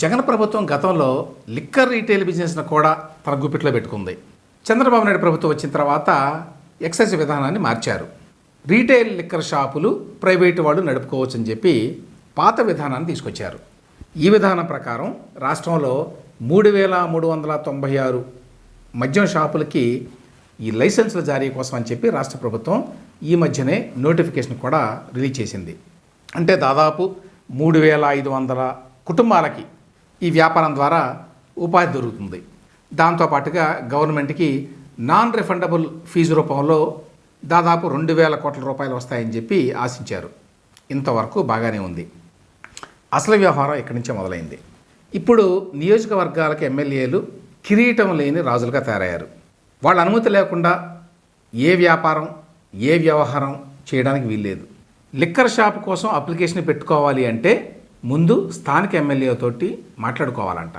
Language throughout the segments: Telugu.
జగన్ ప్రభుత్వం గతంలో లిక్కర్ రీటైల్ బిజినెస్ను కూడా తన గుప్పిట్లో పెట్టుకుంది. చంద్రబాబు నాయుడు ప్రభుత్వం వచ్చిన తర్వాత ఎక్సైజ్ విధానాన్ని మార్చారు. రీటైల్ లిక్కర్ షాపులు ప్రైవేటు వాళ్ళు నడుపుకోవచ్చని చెప్పి పాత విధానాన్ని తీసుకొచ్చారు. ఈ విధానం ప్రకారం రాష్ట్రంలో మూడు వేల మూడు వందల తొంభై ఆరు మద్యం షాపులకి ఈ లైసెన్సుల జారీ కోసం అని చెప్పి రాష్ట్ర ప్రభుత్వం ఈ మధ్యనే నోటిఫికేషన్ కూడా రిలీజ్ చేసింది. అంటే దాదాపు మూడు వేల ఐదు వందల కుటుంబాలకి ఈ వ్యాపారం ద్వారా ఉపాధి దొరుకుతుంది. దాంతోపాటుగా గవర్నమెంట్కి నాన్ రిఫండబుల్ ఫీజు రూపంలో దాదాపు రెండు వేల కోట్ల రూపాయలు వస్తాయని చెప్పి ఆశించారు. ఇంతవరకు బాగానే ఉంది. అసలు వ్యవహారం ఇక్కడి నుంచే మొదలైంది. ఇప్పుడు నియోజకవర్గాలకు ఎమ్మెల్యేలు కిరీటం లేని రాజులుగా తయారయ్యారు. వాళ్ళ అనుమతి లేకుండా ఏ వ్యాపారం ఏ వ్యవహారం చేయడానికి వీల్లేదు. లిక్కర్ షాప్ కోసం అప్లికేషన్ పెట్టుకోవాలి అంటే ముందు స్థానిక ఎమ్మెల్యేతోటి మాట్లాడుకోవాలంట.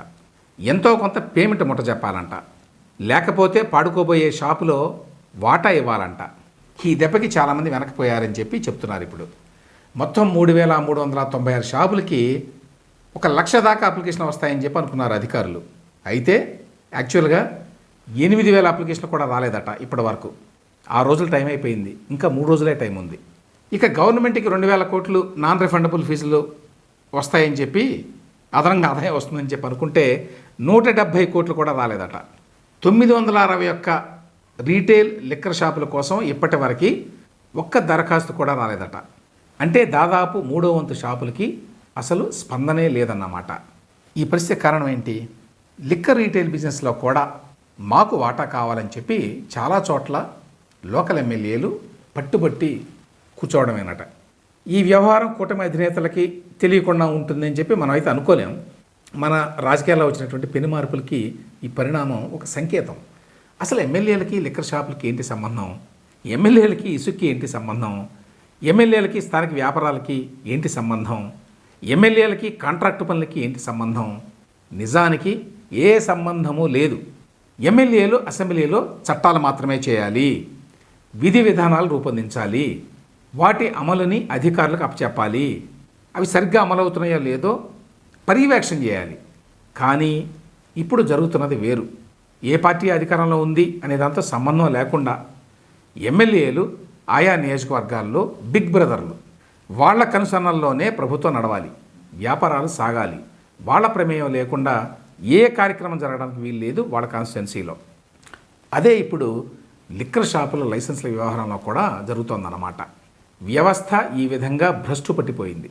ఎంతో కొంత పేమెంట్ ముట్ట చెప్పాలంట. లేకపోతే పాడుకోబోయే షాపులో వాటా ఇవ్వాలంట. ఈ దెబ్బకి చాలామంది వెనకపోయారని చెప్పి చెప్తున్నారు ఇప్పుడు. మొత్తం మూడు వేల మూడు వందల తొంభై ఆరు షాపులకి ఒక లక్ష దాకా అప్లికేషన్ వస్తాయని చెప్పి అనుకున్నారు అధికారులు. అయితే యాక్చువల్గా ఎనిమిది వేల అప్లికేషన్లు కూడా రాలేదట ఇప్పటి వరకు. ఆ రోజులు టైం అయిపోయింది. ఇంకా మూడు రోజులే టైం ఉంది. ఇక గవర్నమెంట్కి రెండు వేల కోట్లు నాన్ రిఫండబుల్ ఫీజులు వస్తాయని చెప్పి అదనంగా ఆదాయం వస్తుందని చెప్పి అనుకుంటే నూట డెబ్భై కోట్లు కూడా రాలేదట. తొమ్మిది వందల అరవై ఒక్క రీటైల్ లిక్కర్ షాపుల కోసం ఇప్పటి వరకు ఒక్క దరఖాస్తు కూడా రాలేదట. అంటే దాదాపు మూడో వంతు షాపులకి అసలు స్పందనే లేదన్నమాట. ఈ పరిస్థితి కారణం ఏంటి? లిక్కర్ రీటైల్ బిజినెస్లో కూడా మాకు వాటా కావాలని చెప్పి చాలా చోట్ల లోకల్ ఎమ్మెల్యేలు పట్టుబట్టి కూర్చోవడమేనట. ఈ వ్యవహారం కూటమి అధినేతలకి తెలియకుండా ఉంటుందని చెప్పి మనం అయితే అనుకోలేం. మన రాజకీయాల్లో వచ్చినటువంటి పెను మార్పులకి ఈ పరిణామం ఒక సంకేతం. అసలు ఎమ్మెల్యేలకి లిక్కర్ షాపులకి ఏంటి సంబంధం? ఎమ్మెల్యేలకి ఇసుక్కి ఏంటి సంబంధం? ఎమ్మెల్యేలకి స్థానిక వ్యాపారాలకి ఏంటి సంబంధం? ఎమ్మెల్యేలకి కాంట్రాక్టు పనులకి ఏంటి సంబంధం? నిజానికి ఏ సంబంధము లేదు. ఎమ్మెల్యేలు అసెంబ్లీలో చట్టాలు మాత్రమే చేయాలి. విధి విధానాలు రూపొందించాలి. వాటి అమలుని అధికారులకు అప్పచెప్పాలి. అవి సరిగ్గా అమలవుతున్నాయో లేదో పర్యవేక్షణ చేయాలి. కానీ ఇప్పుడు జరుగుతున్నది వేరు. ఏ పార్టీ అధికారంలో ఉంది అనే దాంతో సంబంధం లేకుండా ఎమ్మెల్యేలు ఆయా నియోజకవర్గాల్లో బిగ్ బ్రదర్లు. వాళ్ళ కనుసరణల్లోనే ప్రభుత్వం నడవాలి. వ్యాపారాలు సాగాలి. వాళ్ళ ప్రమేయం లేకుండా ఏ కార్యక్రమం జరగడానికి వీలు లేదు వాళ్ళ కాన్స్టిట్యున్సీలో. అదే ఇప్పుడు లిక్కర్ షాపుల లైసెన్స్ల వ్యవహారంలో కూడా జరుగుతోందన్నమాట. వ్యవస్థ ఈ విధంగా భ్రష్టు పట్టిపోయింది